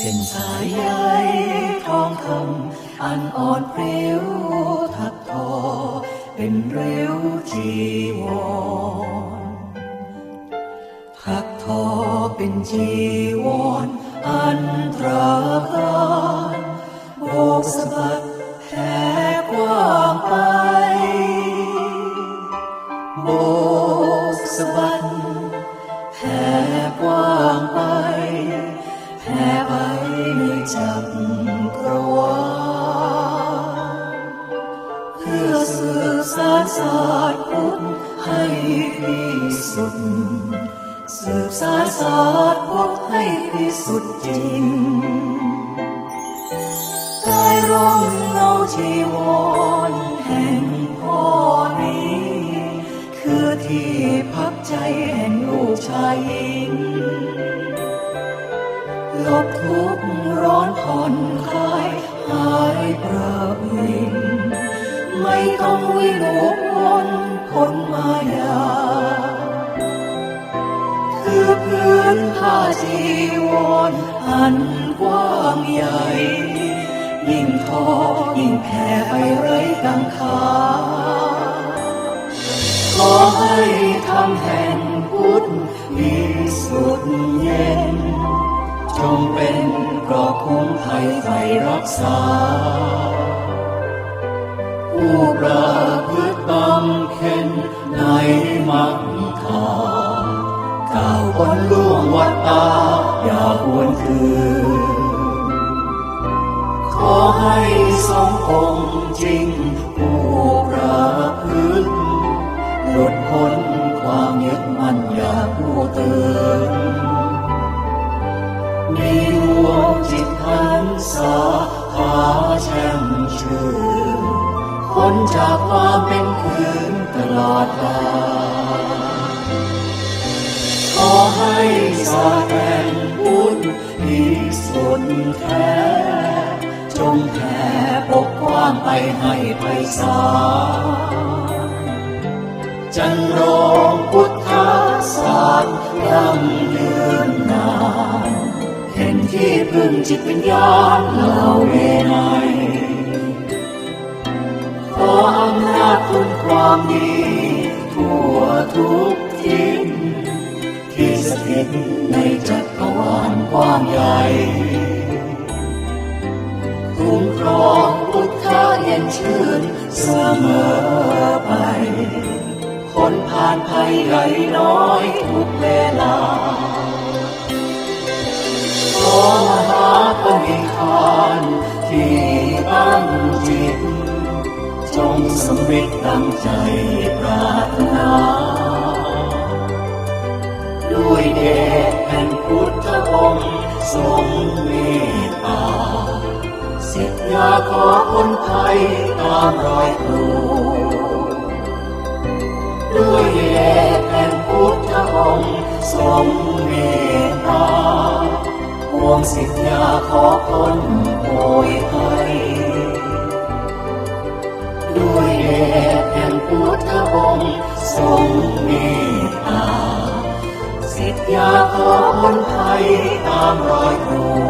ส้นสายใยทองคำอันอ่อนเรียวทักทอ เป็นเร็วจีวรทักทอเป็นจีวรอันตราการโบกสะบัดแผ่กว้างไปโบ จักรวาเพื่อสืบสานศาสตร์พุทธให้พิสุทธิ์สืบสานศาสตร์พุทธให้พิสุทธิ์จริงกายร่มเงาจีวรแห่งพ่อนี้ คือที่พักใจแห่งลูกชายหญิง ลบทุกร้อนผ่อนคลายหายประวิงไม่ต้องวิงวกวนพ้นมายา คือพื้นผ้าจีวรอันกว้างใหญ่ ยิ่งทอยิ่งแผ่ไปไรกังขาขอให้ทำ จงเป็นกราะคุ้มภัยไฟรักษา ผู้ประพฤติบำเพ็ญในมรรคทางก้าวบนล่วงวัดตาอย่าหวนคืนขอให้สมคงจริงผู้ประพฤติหลุดพ้นความยึดมั่นอย่าผู้เตื่น มีดวงจิตหันษาหาแช่มชื่นพ้นจากความเป็นคืนตลอดกาลขอให้สาแห่งพุทธพิสุทธิ์แท้จงแผ่ปกกว้างไปให้ไพศาจันโรงพุทธศาสตร์ยั่ง ที่พึ่งจิตวิญญาณเหล่าเวไนยขออำนาจคุณความดีทั่วทุกทิศที่สถิตในจักรวาลกว้างใหญ่คุ้มครองพุทธะเย็นชื่นเสมอไปพ้นผ่านภัยใหญ่น้อยทุกเวลา จงสำเร็จดังใจปรารถนา ด้วยเดชแห่งพุทธองค์ทรงเมตตาสิทธยาขอพ้นภัยตามรอยครูด้วยเดชแห่งพุทธองค์ทรงเมตตาห่วงสิทธยาขอพ้นโอยภัยด้วย งค์ทรงเมตตาสิทธยาขอพ้นภัยตามรอยครู